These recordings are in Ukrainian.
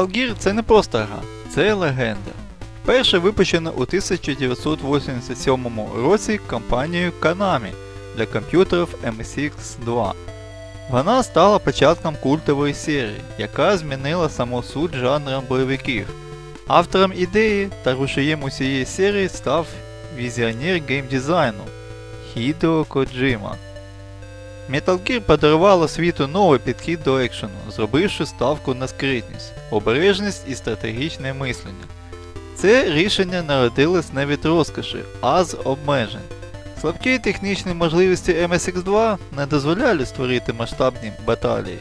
Metal Gear це не просто гра, це легенда. Вперше випущена у 1987 році компанією Konami для комп'ютерів MSX2. Вона стала початком культової серії, яка змінила саму суть жанром бойовиків. Автором ідеї та рушієм усієї серії став візіонер геймдизайну Хідео Коджима. Metal Gear подарувала світу новий підхід до екшену, зробивши ставку на скритність, обережність і стратегічне мислення. Це рішення народилось не від розкоші, а з обмежень. Слабкі технічні можливості MSX2 не дозволяли створити масштабні баталії,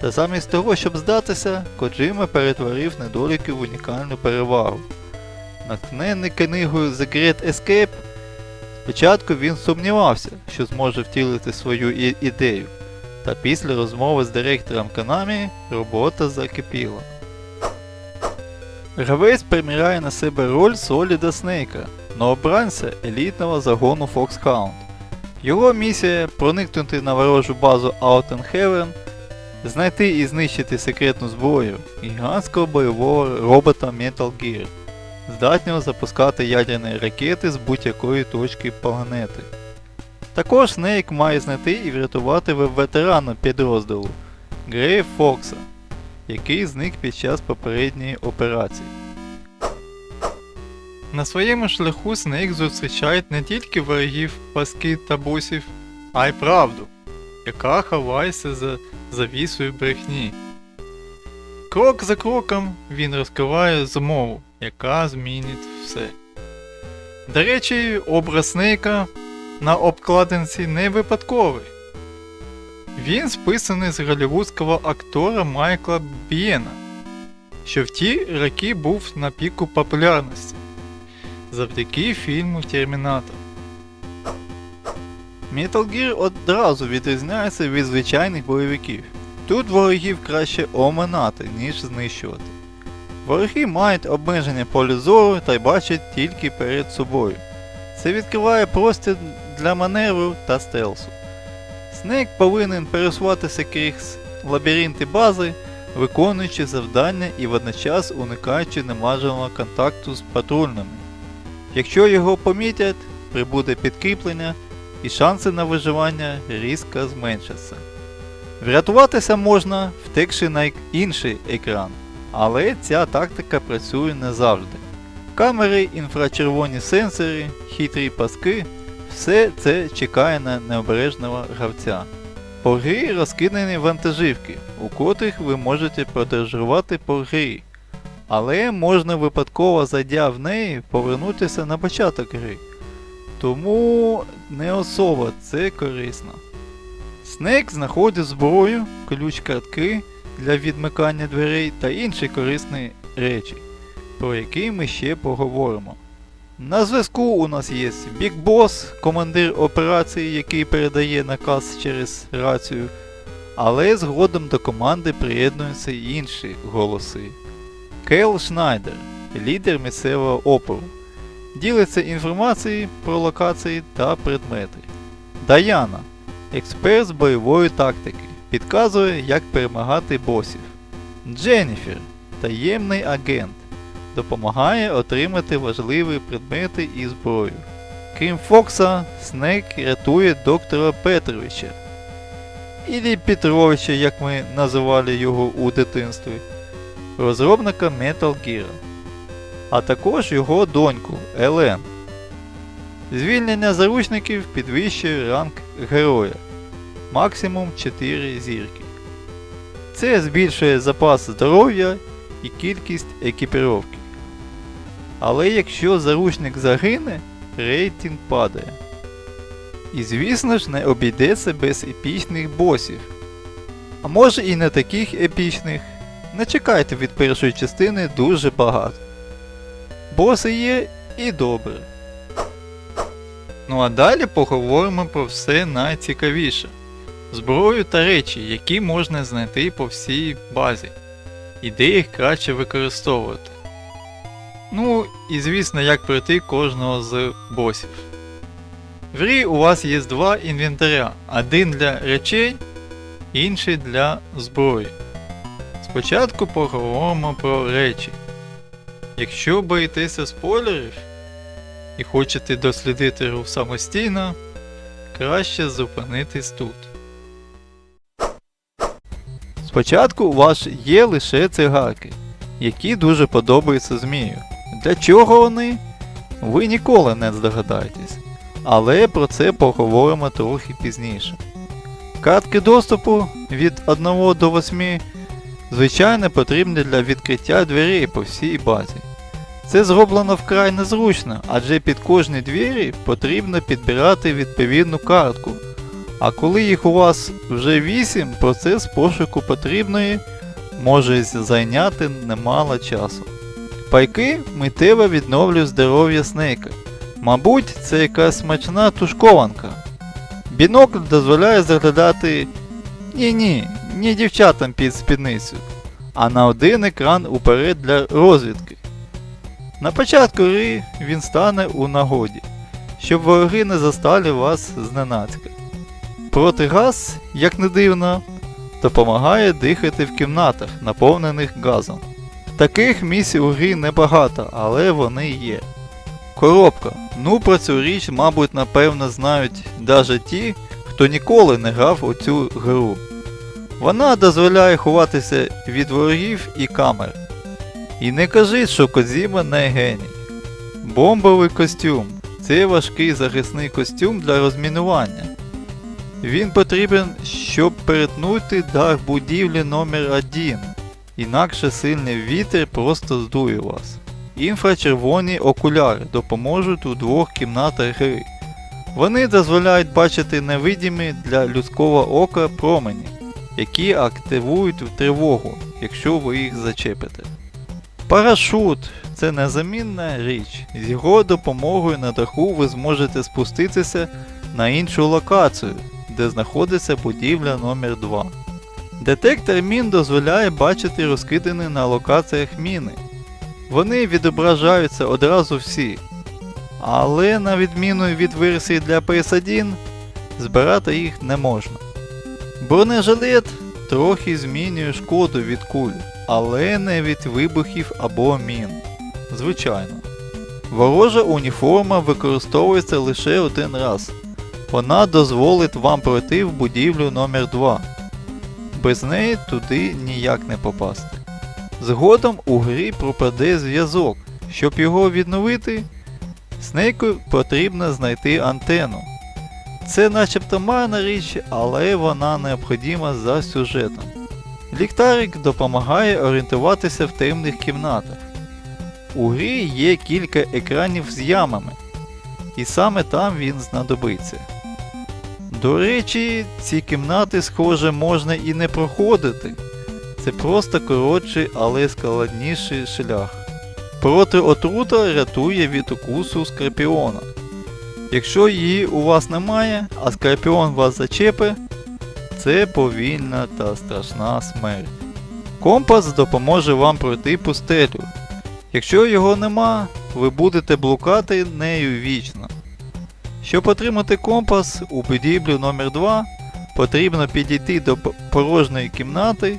та замість того, щоб здатися, Коджима перетворив недоліки в унікальну перевагу. Натхнений книгою The Great Escape, спочатку він сумнівався, що зможе втілити свою ідею, та після розмови з директором Konami робота закипіла. Гравець приміряє на себе роль Соліда Снейка, новобранця елітного загону Foxhound. Його місія проникнути на ворожу базу Heaven, знайти і знищити секретну зброю гігантського бойового робота Metal Gear, здатного запускати ядерні ракети з будь-якої точки планети. Також Снейк має знайти і врятувати ветерана підрозділу Грея Фокса, який зник під час попередньої операції. На своєму шляху Снейк зустрічає не тільки ворогів, паски та босів, а й правду, яка ховається за завісою брехні. Крок за кроком він розкриває змову, яка змінить все. До речі, образ Снейка на обкладинці не випадковий. Він списаний з голівудського актора Майкла Бієна, що в ті роки був на піку популярності завдяки фільму Термінатор. Metal Gear одразу відрізняється від звичайних бойовиків. Тут ворогів краще оминати, ніж знищувати. Вороги мають обмеження полю зору та й бачать тільки перед собою. Це відкриває простір для маневру та стелсу. Снейк повинен пересуватися крізь лабіринти бази, виконуючи завдання і водночас уникаючи немаженого контакту з патрульними. Якщо його помітять, прибуде підкріплення і шанси на виживання різко зменшаться. Врятуватися можна, втекши на інший екран, але ця тактика працює не завжди. Камери, інфрачервоні сенсори, хитрі паски все це чекає на необережного гравця. По грі розкидані вантажівки, у котрих ви можете подорожувати по грі, але можна випадково зайдя в неї повернутися на початок гри. Тому не особо це корисно. Снейк знаходить зброю, ключ картки для відмикання дверей та інші корисні речі, про які ми ще поговоримо. На зв'язку у нас є Big Boss, командир операції, який передає наказ через рацію, але згодом до команди приєднуються інші голоси. Кейл Шнайдер, лідер місцевого опору, ділиться інформацією про локації та предмети. Даяна, експерт з бойової тактики, підказує, як перемагати босів. Дженніфер, таємний агент, допомагає отримати важливі предмети і зброю. Крім Фокса, Снейк рятує доктора Петровича. Ілі Петровича, як ми називали його у дитинстві, розробника Metal Gear, а також його доньку Елен. Звільнення заручників підвищує ранг героя максимум 4 зірки. Це збільшує запас здоров'я і кількість екіпіровки. Але якщо заручник загине, рейтинг падає. І звісно ж не обійдеться без епічних босів. А може і не таких епічних. Не чекайте від першої частини дуже багато. Боси є і добре. Ну а далі поговоримо про все найцікавіше. Зброю та речі, які можна знайти по всій базі, і де їх краще використовувати. Ну і звісно, як пройти кожного з босів. В грі у вас є два інвентаря: один для речей, інший для зброї. Спочатку поговоримо про речі. Якщо боїтеся спойлерів і хочете дослідити гру самостійно, краще зупинитись тут. Спочатку у вас є лише цигарки, які дуже подобаються змію. Для чого вони? Ви ніколи не здогадаєтесь. Але про це поговоримо трохи пізніше. Картки доступу від 1 до 8 звичайно потрібні для відкриття дверей по всій базі. Це зроблено вкрай незручно, адже під кожні двері потрібно підбирати відповідну картку. А коли їх у вас вже 8, процес пошуку потрібної може зайняти немало часу. Пайки миттєво відновлюють здоров'я снейка. Мабуть, це якась смачна тушкованка. Бінокль дозволяє заглядати ні-ні, не дівчатам під спідницю, а на один екран уперед для розвідки. На початку гри він стане у нагоді, щоб вороги не застали вас зненацька. Протигаз, як не дивно, допомагає дихати в кімнатах, наповнених газом. Таких місць у грі небагато, але вони є. Коробка. Ну про цю річ, мабуть, напевно знають навіть ті, хто ніколи не грав у цю гру. Вона дозволяє ховатися від ворогів і камер. І не кажіть, що Кодзіма не геній. Бомбовий костюм це важкий захисний костюм для розмінування. Він потрібен, щоб перетнути дах будівлі номер 1 інакше сильний вітер просто здує вас. Інфрачервоні окуляри допоможуть у двох кімнатах гри. Вони дозволяють бачити невидимі для людського ока промені, які активують тривогу, якщо ви їх зачепите. Парашут це незамінна річ. З його допомогою на даху ви зможете спуститися на іншу локацію, де знаходиться будівля номер 2 Детектор мін дозволяє бачити розкидані на локаціях міни. Вони відображаються одразу всі. Але на відміну від версії для PS1, збирати їх не можна. Бронежилет трохи змінює шкоду від куль, але не від вибухів або мін. Звичайно. Ворожа уніформа використовується лише один раз. Вона дозволить вам пройти в будівлю номер 2 без неї туди ніяк не попасти. Згодом у грі пропаде зв'язок. Щоб його відновити, Снейку потрібно знайти антенну. Це начебто марна річ, але вона необхідна за сюжетом. Ліхтарик допомагає орієнтуватися в темних кімнатах. У грі є кілька екранів з ямами, і саме там він знадобиться. До речі, ці кімнати, схоже, можна і не проходити. Це просто коротший, але складніший шлях. Проти отрута рятує від укусу скорпіона. Якщо її у вас немає, а скорпіон вас зачепе, це повільна та страшна смерть. Компас допоможе вам пройти пустелю. Якщо його нема, ви будете блукати нею вічно. Щоб отримати компас у будівлю номер 2 потрібно підійти до порожньої кімнати,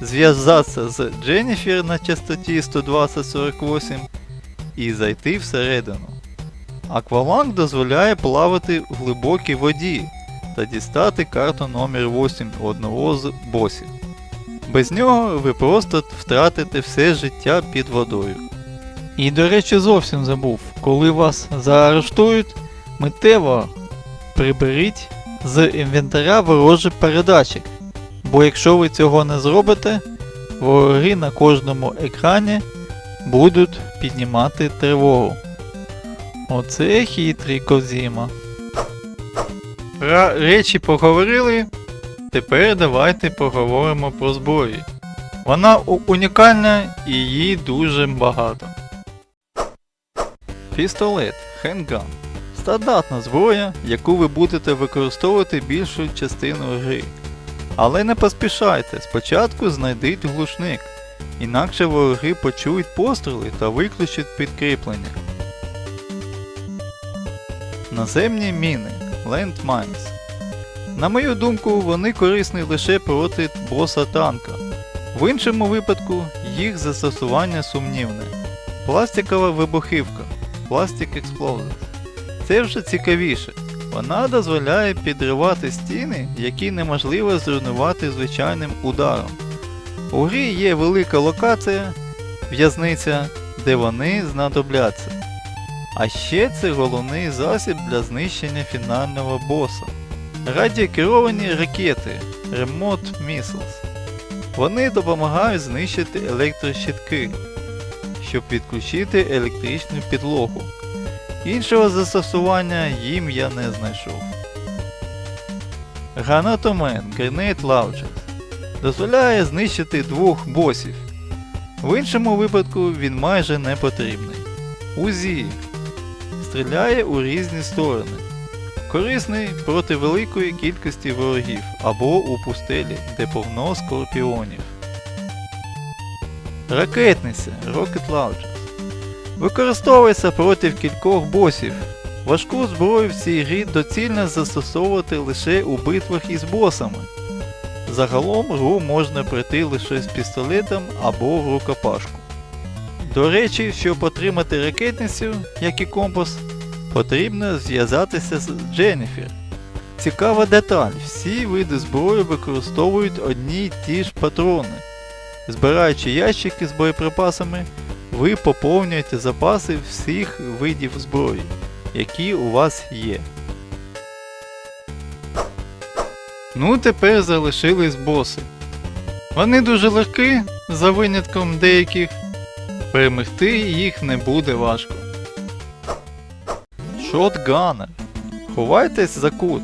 зв'язатися з Дженніфер на частоті 12048 і зайти всередину. Акваланг дозволяє плавати в глибокій воді та дістати карту номер 8 одного з босів. Без нього ви просто втратите все життя під водою. І до речі, зовсім забув, коли вас заарештують, миттєво приберіть з інвентаря ворожий передатчик. Бо якщо ви цього не зробите, вороги на кожному екрані будуть піднімати тривогу. Оце хитрий Козіма. Про речі поговорили. Тепер давайте поговоримо про зброю. Вона унікальна і її дуже багато. Пістолет, хендган. Стандартна зброя, яку ви будете використовувати більшу частину гри. Але не поспішайте, спочатку знайдіть глушник, інакше вороги почують постріли та виключать підкріплення. Наземні міни Landmines. На мою думку, вони корисні лише проти боса танка. В іншому випадку їх застосування сумнівне. Пластикова вибухівка Plastic Explosives. Це вже цікавіше. Вона дозволяє підривати стіни, які неможливо зруйнувати звичайним ударом. У грі є велика локація, в'язниця, де вони знадобляться. А ще це головний засіб для знищення фінального боса. Радіокеровані ракети Remote Missiles. Вони допомагають знищити електрощитки, щоб відключити електричну підлогу. Іншого застосування їм я не знайшов. Гранатомет Grenade Launcher дозволяє знищити двох босів. В іншому випадку він майже не потрібний. УЗІ стріляє у різні сторони. Корисний проти великої кількості ворогів або у пустелі, де повно скорпіонів. Ракетниця Rocket Launcher використовується проти кількох босів. Важку зброю в цій грі доцільно застосовувати лише у битвах із босами. Загалом гру можна пройти лише з пістолетом або в рукопашку. До речі, щоб отримати ракетницю, як і компас, потрібно зв'язатися з Дженніфер. Цікава деталь, всі види зброї використовують одні й ті ж патрони. Збираючи ящики з боєприпасами, ви поповнюєте запаси всіх видів зброї, які у вас є. Ну, тепер залишились боси. Вони дуже легкі, за винятком деяких. Перемогти їх не буде важко. Шотганер. Ховайтесь за кут.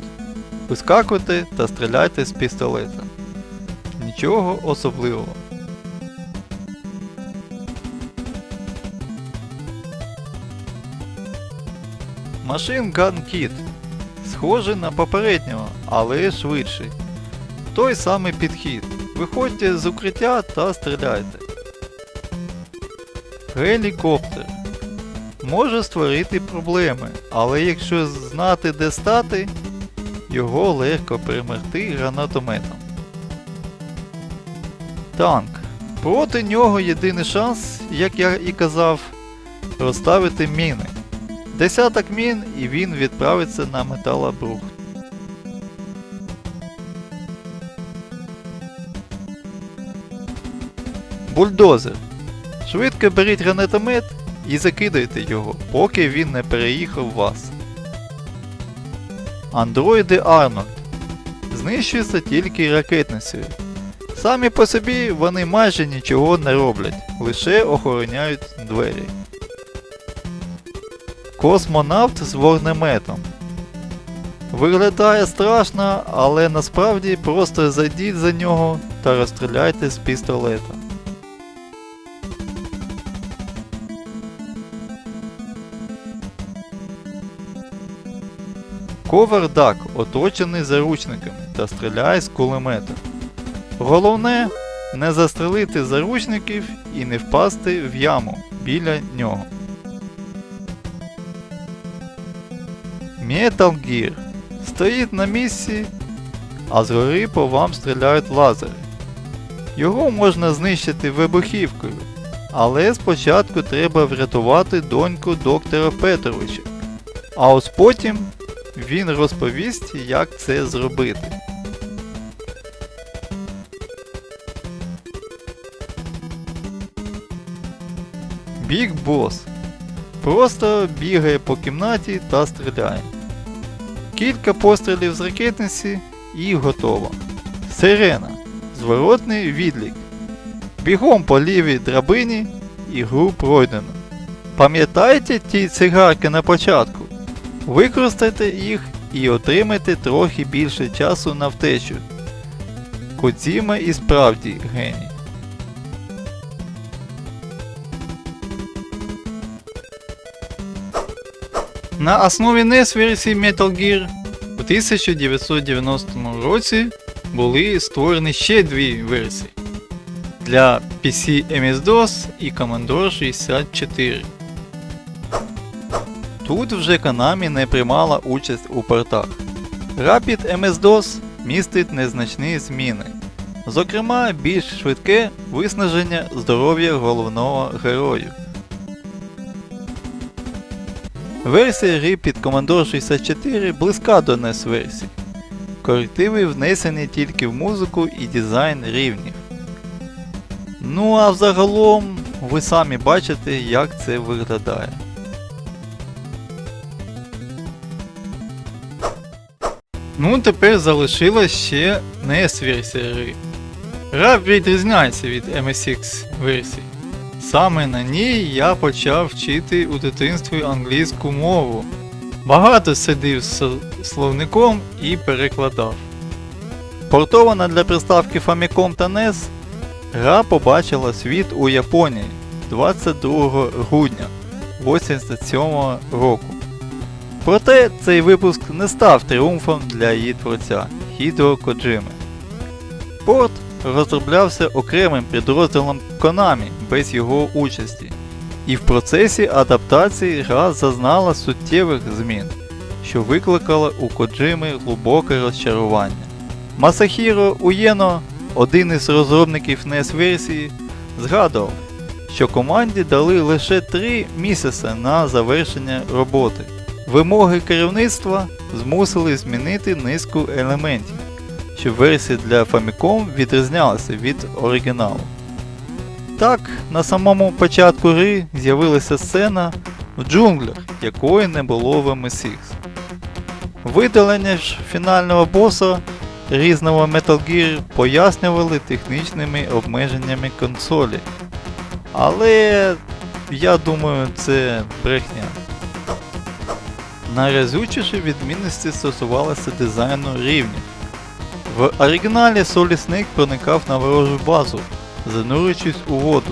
Вискакуйте та стріляйте з пістолета. Нічого особливого. Машин Gun Kit. Схожий на попереднього, але швидший. Той самий підхід. Виходьте з укриття та стріляйте. Гелікоптер. Може створити проблеми, але якщо знати де стати, його легко перемогти гранатометом. Танк. Проти нього єдиний шанс, як я і казав, розставити міни. Десяток мін і він відправиться на металобрухт. Бульдозер. Швидко беріть гранатомет і закидайте його, поки він не переїхав вас. Андроїди Арнольд. Знищуються тільки ракетницею. Самі по собі вони майже нічого не роблять, лише охороняють двері. Космонавт з вогнеметом. Виглядає страшно, але насправді просто зайдіть за нього та розстріляйте з пістолета. Ковердак оточений заручниками та стріляє з кулемета. Головне не застрелити заручників і не впасти в яму біля нього. Metal Gear стоїть на місці, а згори по вам стріляють лазери. Його можна знищити вибухівкою, але спочатку треба врятувати доньку доктора Петровича. А ось потім він розповість, як це зробити. Біг Бос просто бігає по кімнаті та стріляє. Кілька пострілів з ракетниці і готово. Сирена. Зворотний відлік. Бігом по лівій драбині і гру пройдено. Пам'ятаєте ті цигарки на початку? Використайте їх і отримайте трохи більше часу на втечу. Коціма і справді геній. На основі NES версії Metal Gear у 1990 році були створені ще дві версії для PC MS-DOS і Commodore 64. Тут вже Konami не приймала участь у портах. Rapid MS-DOS містить незначні зміни. Зокрема, більш швидке виснаження здоров'я головного герою. Версія гри під Commodore 64 близька до NES версії. Корективи внесені тільки в музику і дизайн рівнів. Ну а взагалом ви самі бачите, як це виглядає. Ну, тепер залишилась ще NES версія гри. Гра відрізняється від MSX версії. Саме на ній я почав вчити у дитинстві англійську мову. Багато сидів з словником і перекладав. Портована для приставки Famicom та NES, гра побачила світ у Японії 22 грудня 87 року. Проте цей випуск не став тріумфом для її творця Хідо Коджими. Порт розроблявся окремим підрозділом Konami без його участі, і в процесі адаптації гра зазнала суттєвих змін, що викликало у Коджими глибоке розчарування. Масахіро Уєно, один із розробників NES версії, згадував, що команді дали лише 3 місяці на завершення роботи. Вимоги керівництва змусили змінити низку елементів, щоб версія для Famicom відрізнялася від оригіналу. Так, на самому початку гри з'явилася сцена в джунглях, якої не було в MSX. Видалення ж фінального боса різного Metal Gear пояснювали технічними обмеженнями консолі. Але я думаю, це брехня. Найразючіші відмінності стосувалися дизайну рівнів. В оригіналі Snake проникав на ворожу базу, занурюючись у воду,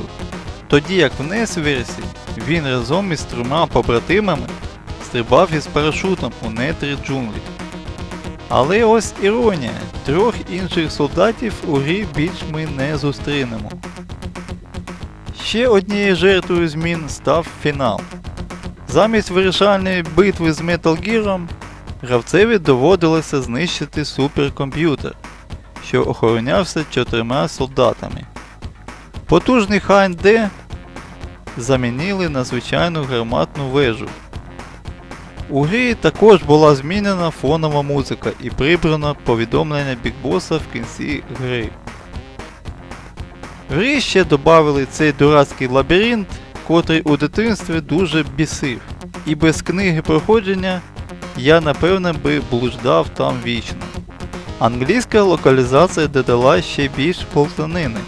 тоді як в версії він разом із трьома побратимами стрибав із парашутом у нетрі джунглі. Але ось іронія, трьох інших солдатів у грі більш ми не зустрінемо. Ще однією жертвою змін став фінал. Замість вирішальної битви з Metal Gear, гравцеві доводилося знищити суперкомп'ютер, що охоронявся чотирма солдатами. Потужний ХНД замінили на звичайну гарматну вежу. У грі також була змінена фонова музика і прибрано повідомлення бікбоса в кінці гри. В грі ще додали цей дурацький лабіринт, котрий у дитинстві дуже бісив. І без книги проходження я напевне би блуждав там вічно. Англійська локалізація додала ще більш полтанини.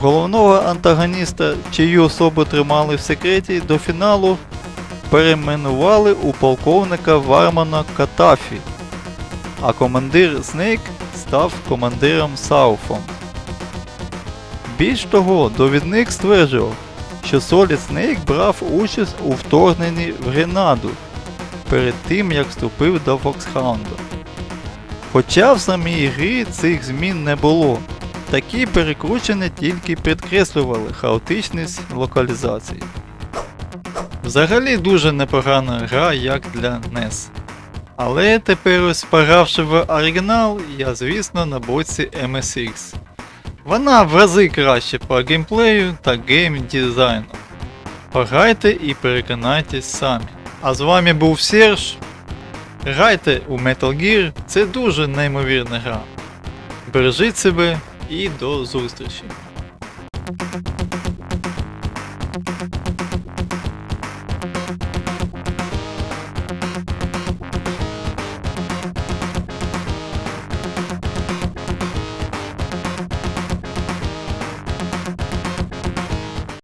Головного антагоніста, чию особу тримали в секреті до фіналу, перейменували у полковника Вармана Катафі, а командир Снейк став командиром Сауфом. Більш того, довідник стверджував, що Solid Snake брав участь у вторгненні в Гренаду перед тим як вступив до Фоксхаунда. Хоча в самій грі цих змін не було, такі перекручення тільки підкреслювали хаотичність локалізації. Взагалі дуже непогана гра як для NES. Але тепер ось погравши в оригінал, я звісно на боці MSX. Вона в рази краще по геймплею та гейм-дизайну. Пограйте і переконайтесь самі. А з вами був Серж. Грайте у Metal Gear, це дуже неймовірна гра. Бережіть себе і до зустрічі!